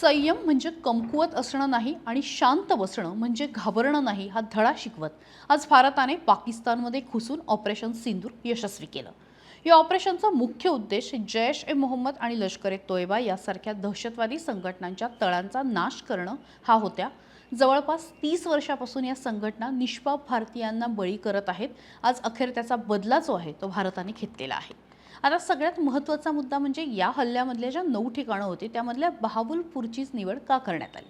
संयम म्हणजे कमकुवत असणं नाही आणि शांत बसणं म्हणजे घाबरणं नाही हा धडा शिकवत. आज भारताने पाकिस्तानमध्ये घुसून ऑपरेशन सिंदूर यशस्वी केलं. या ऑपरेशनचा मुख्य उद्देश जैश ए मोहम्मद आणि लष्कर ए तोयबा यासारख्या दहशतवादी संघटनांच्या तळांचा नाश करणं हा होत्या. जवळपास तीस वर्षापासून या संघटना निष्पाप भारतीयांना बळी करत आहेत. आज अखेर त्याचा बदला जो आहे तो भारताने घेतलेला आहे. आता सगळ्यात महत्त्वाचा मुद्दा म्हणजे या हल्ल्यामधल्या ज्या नऊ ठिकाणं होती त्यामधल्या बहावलपूरचीच निवड का करण्यात आली?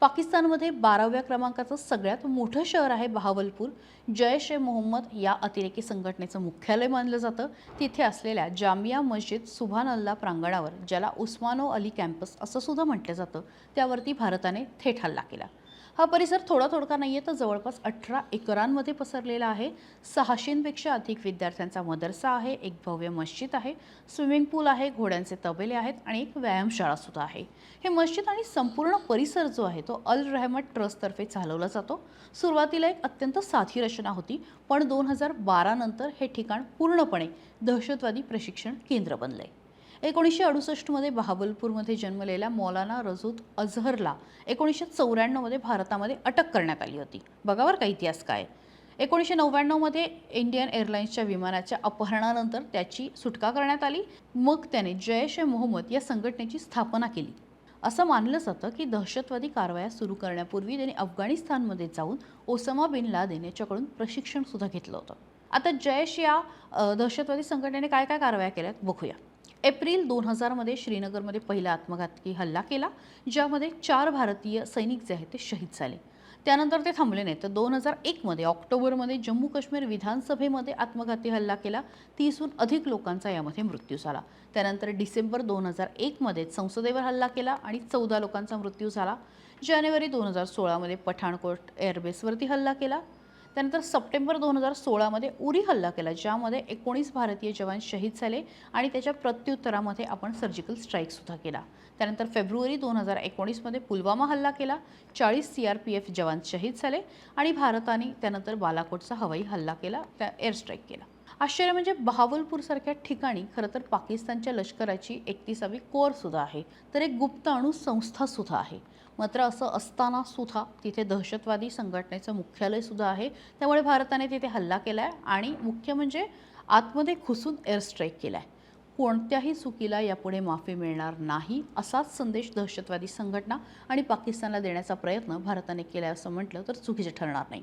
पाकिस्तानमध्ये बाराव्या क्रमांकाचं सगळ्यात मोठं शहर आहे बहावलपूर. जैश ए मोहम्मद या अतिरेकी संघटनेचं मुख्यालय मानलं जातं. तिथे असलेल्या जामिया मस्जिद सुभान अल्ला प्रांगणावर ज्याला उस्मानो अली कॅम्पस असं सुद्धा म्हटलं जातं त्यावरती भारताने थेट हल्ला केला. हा परिसर थोडा थोडका नाही आहे तर जवळपास अठरा एकरांमध्ये पसरलेला आहे. सहाशेंपेक्षा अधिक विद्यार्थ्यांचा मदरसा आहे एक भव्य मस्जिद आहे स्विमिंग पूल आहे घोड्यांचे तबेले आहेत आणि एक व्यायामशाळासुद्धा आहे. हे मस्जिद आणि संपूर्ण परिसर जो आहे तो अल रहमत ट्रस्टतर्फे चालवला जातो. सुरुवातीला एक अत्यंत साधी रचना होती पण दोन हजार बारानंतर हे ठिकाण पूर्णपणे दहशतवादी प्रशिक्षण केंद्र बनलं आहे एकोणीसशे अडुसष्टमध्ये बहाबलपूरमध्ये जन्मलेल्या मौलाना रजूत अझहरला एकोणीसशे चौऱ्याण्णवमध्ये भारतामध्ये अटक करण्यात आली होती. बघावर का इतिहास काय? एकोणीसशे नव्याण्णवमध्ये इंडियन एअरलाईन्सच्या विमानाच्या अपहरणानंतर त्याची सुटका करण्यात आली. मग त्याने जैश ए मोहम्मद या संघटनेची स्थापना केली. असं मानलं जातं की दहशतवादी कारवाया सुरू करण्यापूर्वी त्याने अफगाणिस्तानमध्ये जाऊन ओसामा बिन लादेन याच्याकडून प्रशिक्षणसुद्धा घेतलं होतं. आता जैश या दहशतवादी संघटनेने काय काय कारवाया केल्यात? बघूया. एप्रिल दोन हजारमध्ये श्रीनगरमध्ये पहिला आत्मघातकी हल्ला केला ज्यामध्ये चार भारतीय सैनिक जे आहेत ते शहीद झाले. त्यानंतर ते थांबले नाही तर दोन हजार एकमध्ये ऑक्टोबरमध्ये जम्मू काश्मीर विधानसभेमध्ये आत्मघाती हल्ला केला. तीसहून अधिक लोकांचा यामध्ये मृत्यू झाला. त्यानंतर डिसेंबर दोन हजार एकमध्ये संसदेवर हल्ला केला आणि चौदा लोकांचा मृत्यू झाला. जानेवारी दोन हजार सोळामध्ये पठाणकोट एअरबेसवरती हल्ला केला. त्यानंतर सप्टेंबर दोन हजार सोळामध्ये उरी हल्ला केला ज्यामध्ये एकोणीस भारतीय जवान शहीद झाले आणि त्याच्या प्रत्युत्तरामध्ये आपण सर्जिकल स्ट्राईकसुद्धा केला. त्यानंतर फेब्रुवारी दोन हजार एकोणीसमध्ये पुलवामा हल्ला केला चाळीस सी आर पी एफ जवान शहीद झाले आणि भारताने त्यानंतर बालाकोटचा हवाई हल्ला केला त्या एअर स्ट्राईक केला. आश्चर्य म्हणजे बहावलपूरसारख्या ठिकाणी खरं तर पाकिस्तानच्या लष्कराची एकतीसावी कोअरसुद्धा आहे. तर एक गुप्त अणु संस्थासुद्धा आहे. मात्र असं असताना सुद्धा तिथे दहशतवादी संघटनेचं मुख्यालयसुद्धा आहे. त्यामुळे भारताने तिथे हल्ला केला आहे आणि मुख्य म्हणजे आतमध्ये खुसून एअरस्ट्राईक केला आहे कोणत्याही चुकीला यापुढे माफी मिळणार नाही असाच संदेश दहशतवादी संघटना आणि पाकिस्तानला देण्याचा प्रयत्न भारताने केला असं म्हटलं तर चुकीचे ठरणार नाही.